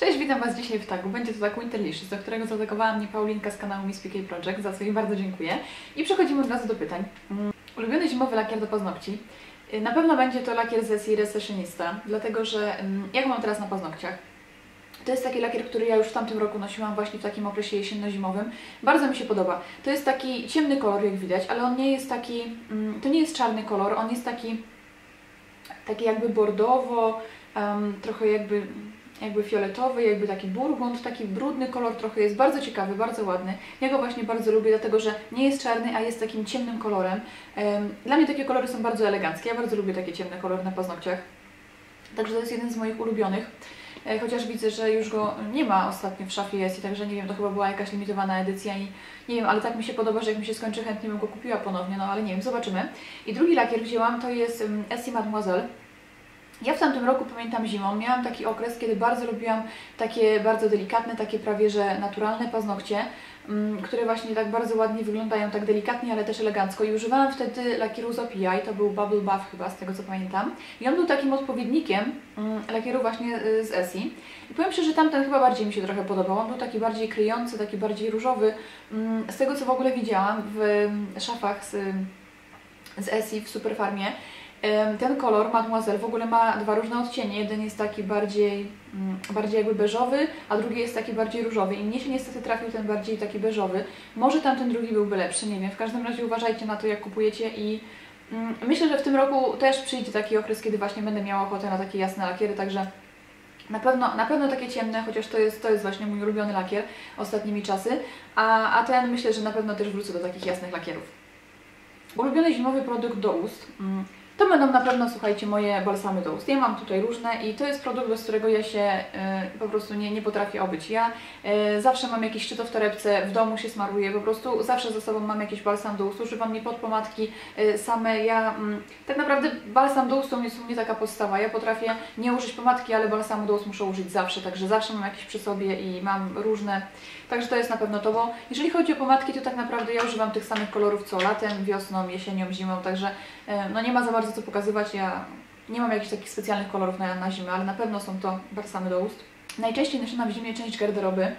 Cześć, witam Was dzisiaj w tagu. Będzie to tak Winterlicious, do którego zatakowała mnie Paulinka z kanału Miss PK Project, za co jej bardzo dziękuję. I przechodzimy od razu do pytań. Mm, Ulubiony zimowy lakier do paznokci. Y, Na pewno będzie to lakier z serii Recessionista, dlatego że mm, jak mam teraz na paznokciach, to jest taki lakier, który ja już w tamtym roku nosiłam właśnie w takim okresie jesienno-zimowym. Bardzo mi się podoba. To jest taki ciemny kolor, jak widać, ale on nie jest taki, mm, to nie jest czarny kolor, on jest taki, taki jakby bordowo, em, trochę jakby, jakby fioletowy, jakby taki burgund, taki brudny kolor trochę jest bardzo ciekawy, bardzo ładny. Ja go właśnie bardzo lubię, dlatego że nie jest czarny, a jest takim ciemnym kolorem. Em, Dla mnie takie kolory są bardzo eleganckie, ja bardzo lubię takie ciemne kolory na paznokciach. Także to jest jeden z moich ulubionych. E, Chociaż widzę, że już go nie ma ostatnio w szafie jest i także nie wiem, to chyba była jakaś limitowana edycja i nie wiem, ale tak mi się podoba, że jak mi się skończy, chętnie bym go kupiła ponownie, no ale nie wiem, zobaczymy. I drugi lakier wzięłam, to jest Essie Mademoiselle. Ja w tamtym roku, pamiętam zimą, miałam taki okres, kiedy bardzo lubiłam takie bardzo delikatne, takie prawie że naturalne paznokcie, mm, które właśnie tak bardzo ładnie wyglądają, tak delikatnie, ale też elegancko. I używałam wtedy lakieru z OPI, to był Bubble Buff chyba, z tego co pamiętam. I on był takim odpowiednikiem mm, lakieru właśnie y, z Essie. I powiem szczerze, tamten chyba bardziej mi się trochę podobał. On był taki bardziej kryjący, taki bardziej różowy. Mm, Z tego co w ogóle widziałam w szafach z, z Essie w Superfarmie, ten kolor Mademoiselle w ogóle ma dwa różne odcienie. Jeden jest taki bardziej, mm, bardziej jakby beżowy, a drugi jest taki bardziej różowy. I mnie się niestety trafił ten bardziej taki beżowy. Może tamten drugi byłby lepszy, nie wiem. W każdym razie uważajcie na to, jak kupujecie i mm, myślę, że w tym roku też przyjdzie taki okres, kiedy właśnie będę miała ochotę na takie jasne lakiery, także na pewno, na pewno takie ciemne, chociaż to jest, to jest właśnie mój ulubiony lakier ostatnimi czasy, a, a ten myślę, że na pewno też wrócę do takich jasnych lakierów. Ulubiony zimowy produkt do ust. Mm, To będą na pewno, słuchajcie, moje balsamy do ust. Ja mam tutaj różne i to jest produkt, bez którego ja się y, po prostu nie, nie potrafię obyć. Ja y, zawsze mam jakiś szczyt w torebce, w domu się smaruję, po prostu zawsze ze sobą mam jakiś balsam do ust, używam nie podpomadki y, same. Ja mm, tak naprawdę balsam do ust to jest u mnie taka podstawa. Ja potrafię nie użyć pomadki, ale balsamu do ust muszę użyć zawsze, także zawsze mam jakieś przy sobie i mam różne. Także to jest na pewno to, bo jeżeli chodzi o pomadki, to tak naprawdę ja używam tych samych kolorów co latem, wiosną, jesienią, zimą, także e, no nie ma za bardzo co pokazywać. Ja nie mam jakichś takich specjalnych kolorów na, na zimę, ale na pewno są to balsamy do ust. Najczęściej noszę w zimie część garderoby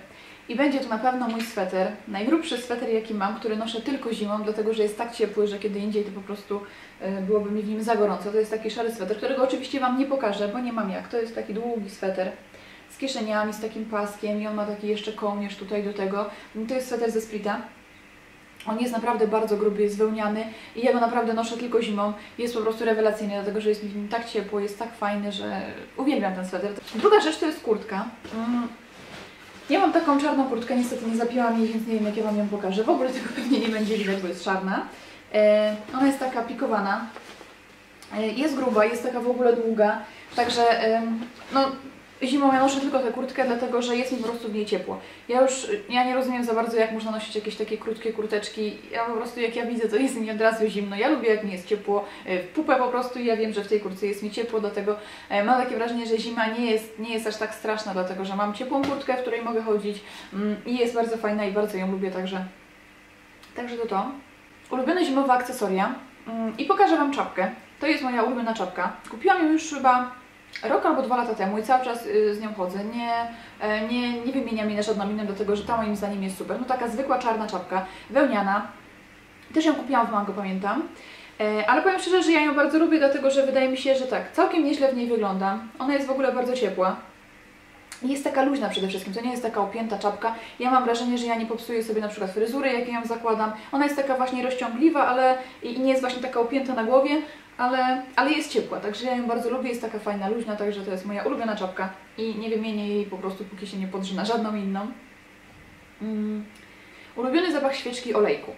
i będzie to na pewno mój sweter, najgrubszy sweter jaki mam, który noszę tylko zimą, dlatego że jest tak ciepły, że kiedy indziej to po prostu e, byłoby mi w nim za gorąco. To jest taki szary sweter, którego oczywiście Wam nie pokażę, bo nie mam jak. To jest taki długi sweter z kieszeniami, z takim paskiem i on ma taki jeszcze kołnierz tutaj do tego. To jest sweter ze Splita. On jest naprawdę bardzo gruby, jest wełniany i ja go naprawdę noszę tylko zimą. Jest po prostu rewelacyjny, dlatego że jest mi w nim tak ciepło, jest tak fajny, że uwielbiam ten sweter. Druga rzecz to jest kurtka. Mm. Ja mam taką czarną kurtkę, niestety nie zapiłam jej, więc nie wiem jak ja Wam ją pokażę. W ogóle tego pewnie nie będzie widać, bo jest czarna. E, ona jest taka pikowana. E, jest gruba, jest taka w ogóle długa. Także no, zimą ja noszę tylko tę kurtkę, dlatego że jest mi po prostu w niej ciepło. Ja już, ja nie rozumiem za bardzo, jak można nosić jakieś takie krótkie kurteczki. Ja po prostu, jak ja widzę, to jest mi od razu zimno. Ja lubię, jak mi jest ciepło e, w pupę po prostu i ja wiem, że w tej kurtce jest mi ciepło, dlatego e, mam takie wrażenie, że zima nie jest, nie jest aż tak straszna, dlatego że mam ciepłą kurtkę, w której mogę chodzić mm, i jest bardzo fajna i bardzo ją lubię, także, także to to. Ulubione zimowe akcesoria mm, i pokażę Wam czapkę. To jest moja ulubiona czapka. Kupiłam ją już chyba rok albo dwa lata temu i cały czas y, z nią chodzę. Nie, e, nie, nie wymieniam jej na żadną inną, dlatego że ta moim zdaniem jest super. No taka zwykła czarna czapka, wełniana. Też ją kupiłam w Mango, pamiętam. E, Ale powiem szczerze, że ja ją bardzo lubię, dlatego że wydaje mi się, że tak, całkiem nieźle w niej wygląda. Ona jest w ogóle bardzo ciepła. Jest taka luźna przede wszystkim, to nie jest taka opięta czapka. Ja mam wrażenie, że ja nie popsuję sobie na przykład fryzury, jak ja ją zakładam. Ona jest taka właśnie rozciągliwa, ale i nie jest właśnie taka opięta na głowie, ale, ale jest ciepła, także ja ją bardzo lubię, jest taka fajna, luźna, także to jest moja ulubiona czapka i nie wymienię jej po prostu, póki się nie podrze na żadną inną. Mm. Ulubiony zapach świeczki olejku.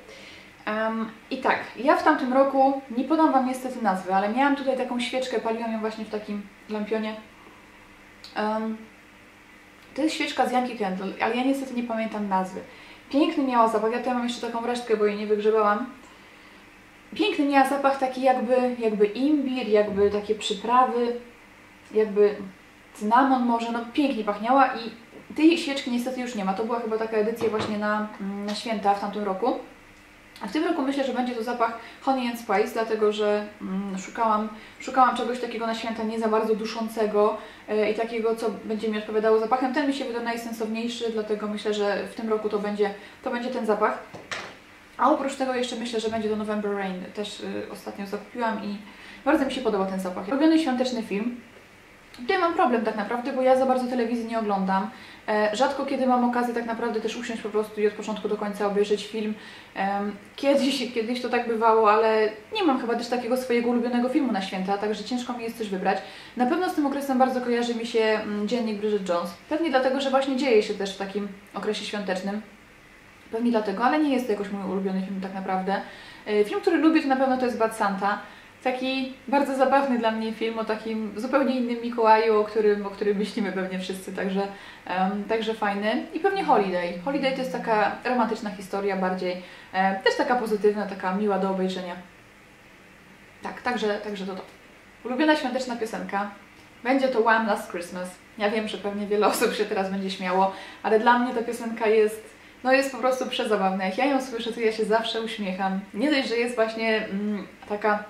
Em, I tak, ja w tamtym roku, nie podam Wam niestety nazwy, ale miałam tutaj taką świeczkę, paliłam ją właśnie w takim lampionie. Em, to jest świeczka z Yankee Candle, ale ja niestety nie pamiętam nazwy. Piękny miała zapach, ja tutaj mam jeszcze taką resztkę, bo jej nie wygrzebałam. Piękny miała zapach taki jakby, jakby imbir, jakby takie przyprawy, jakby cynamon może, no pięknie pachniała i tej świeczki niestety już nie ma. To była chyba taka edycja właśnie na, mm, na święta w tamtym roku. A w tym roku myślę, że będzie to zapach Honey and Spice, dlatego że mm, szukałam, szukałam czegoś takiego na święta nie za bardzo duszącego e, i takiego, co będzie mi odpowiadało zapachem. Ten mi się wydaje najsensowniejszy, dlatego myślę, że w tym roku to będzie, to będzie ten zapach. A oprócz tego jeszcze myślę, że będzie to November Rain. Też y, ostatnio zakupiłam i bardzo mi się podoba ten zapach. Robiony świąteczny film. Tutaj mam problem tak naprawdę, bo ja za bardzo telewizji nie oglądam. E, rzadko kiedy mam okazję tak naprawdę też usiąść po prostu i od początku do końca obejrzeć film. E, kiedyś, kiedyś to tak bywało, ale nie mam chyba też takiego swojego ulubionego filmu na święta, także ciężko mi jest coś wybrać. Na pewno z tym okresem bardzo kojarzy mi się mm, dziennik Bridget Jones. Pewnie dlatego, że właśnie dzieje się też w takim okresie świątecznym. Pewnie dlatego, ale nie jest to jakoś mój ulubiony film tak naprawdę. E, film, który lubię to na pewno to jest Bad Santa. Taki bardzo zabawny dla mnie film o takim zupełnie innym Mikołaju, o którym, o którym myślimy pewnie wszyscy, także, um, także fajny. I pewnie Holiday. Holiday to jest taka romantyczna historia bardziej, um, też taka pozytywna, taka miła do obejrzenia. Tak, także, także to to. Ulubiona świąteczna piosenka. Będzie to One Last Christmas. Ja wiem, że pewnie wiele osób się teraz będzie śmiało, ale dla mnie ta piosenka jest no jest po prostu przezabawna. Jak ja ją słyszę, to ja się zawsze uśmiecham. Nie dość, że jest właśnie mm, taka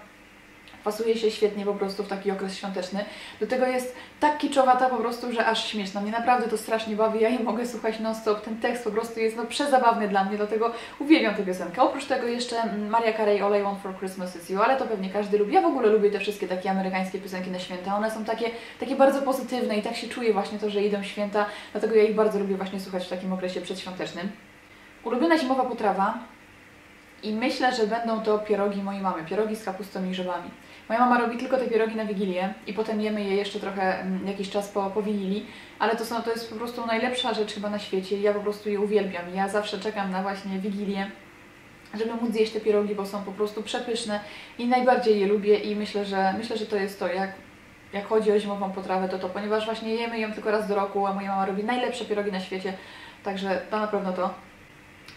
pasuje się świetnie po prostu w taki okres świąteczny. Do tego jest tak kiczowata po prostu, że aż śmieszna. Mnie naprawdę to strasznie bawi, ja jej mogę słuchać non-stop. Ten tekst po prostu jest no przezabawny dla mnie, dlatego uwielbiam tę piosenkę. Oprócz tego jeszcze mm, Maria Carey All I Want For Christmas Is You, ale to pewnie każdy lubi. Ja w ogóle lubię te wszystkie takie amerykańskie piosenki na święta. One są takie, takie bardzo pozytywne i tak się czuje właśnie to, że idą święta, dlatego ja ich bardzo lubię właśnie słuchać w takim okresie przedświątecznym. Ulubiona zimowa potrawa i myślę, że będą to pierogi mojej mamy, pierogi z kapustą i grzybami. Moja mama robi tylko te pierogi na Wigilię i potem jemy je jeszcze trochę mm, jakiś czas po, po Wigilii, ale to, są, to jest po prostu najlepsza rzecz chyba na świecie ja po prostu je uwielbiam. Ja zawsze czekam na właśnie Wigilię, żeby móc zjeść te pierogi, bo są po prostu przepyszne i najbardziej je lubię i myślę, że myślę, że to jest to, jak, jak chodzi o zimową potrawę, to to, ponieważ właśnie jemy ją tylko raz do roku, a moja mama robi najlepsze pierogi na świecie, także to na pewno to.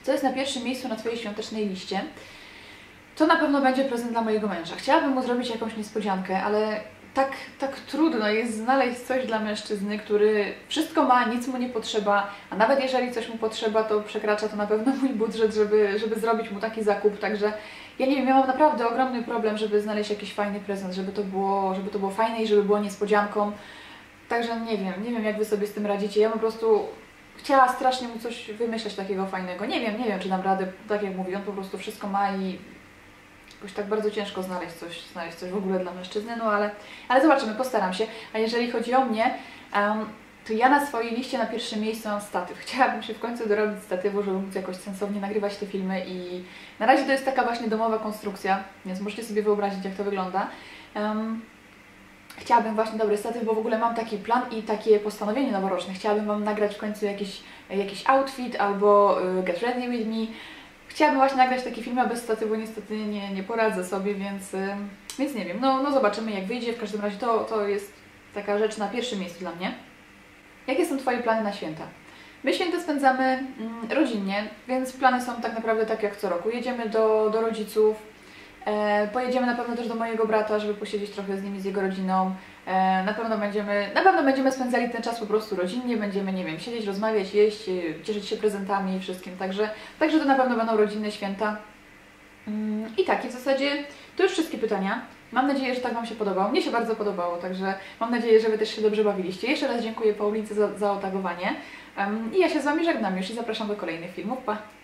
Co jest na pierwszym miejscu na Twojej świątecznej liście? To na pewno będzie prezent dla mojego męża. Chciałabym mu zrobić jakąś niespodziankę, ale tak, tak trudno jest znaleźć coś dla mężczyzny, który wszystko ma, nic mu nie potrzeba, a nawet jeżeli coś mu potrzeba, to przekracza to na pewno mój budżet, żeby, żeby zrobić mu taki zakup, także ja nie wiem, ja mam naprawdę ogromny problem, żeby znaleźć jakiś fajny prezent, żeby to było, żeby to było fajne i żeby było niespodzianką. Także nie wiem, nie wiem jak Wy sobie z tym radzicie. Ja po prostu chciała strasznie mu coś wymyśleć takiego fajnego. Nie wiem, nie wiem, czy dam radę, tak jak mówię, on po prostu wszystko ma i jakoś tak bardzo ciężko znaleźć coś, znaleźć coś w ogóle dla mężczyzny, no ale, ale zobaczymy, postaram się. A jeżeli chodzi o mnie, um, to ja na swojej liście na pierwszym miejscu mam statyw. Chciałabym się w końcu dorobić statywu, żeby móc jakoś sensownie nagrywać te filmy i na razie to jest taka właśnie domowa konstrukcja, więc możecie sobie wyobrazić, jak to wygląda. Um, chciałabym właśnie dobry statyw, bo w ogóle mam taki plan i takie postanowienie noworoczne. Chciałabym Wam nagrać w końcu jakiś, jakiś outfit albo y, get ready with me. Chciałabym właśnie nagrać taki film, a bez statywu niestety nie, nie poradzę sobie, więc, y, więc nie wiem. No, no zobaczymy jak wyjdzie. W każdym razie to, to jest taka rzecz na pierwszym miejscu dla mnie. Jakie są Twoje plany na święta? My święta spędzamy mm, rodzinnie, więc plany są tak naprawdę tak jak co roku. Jedziemy do, do rodziców, pojedziemy na pewno też do mojego brata, żeby posiedzieć trochę z nimi, z jego rodziną. E, na pewno będziemy, na pewno będziemy spędzali ten czas po prostu rodzinnie, będziemy, nie wiem, siedzieć, rozmawiać, jeść, e, cieszyć się prezentami i wszystkim. Także, także to na pewno będą rodzinne święta. Mm, I tak, i w zasadzie to już wszystkie pytania. Mam nadzieję, że tak Wam się podobało. Mnie się bardzo podobało, także mam nadzieję, że Wy też się dobrze bawiliście. Jeszcze raz dziękuję Paulice za, za otagowanie. I ja się z Wami żegnam już i zapraszam do kolejnych filmów. Pa!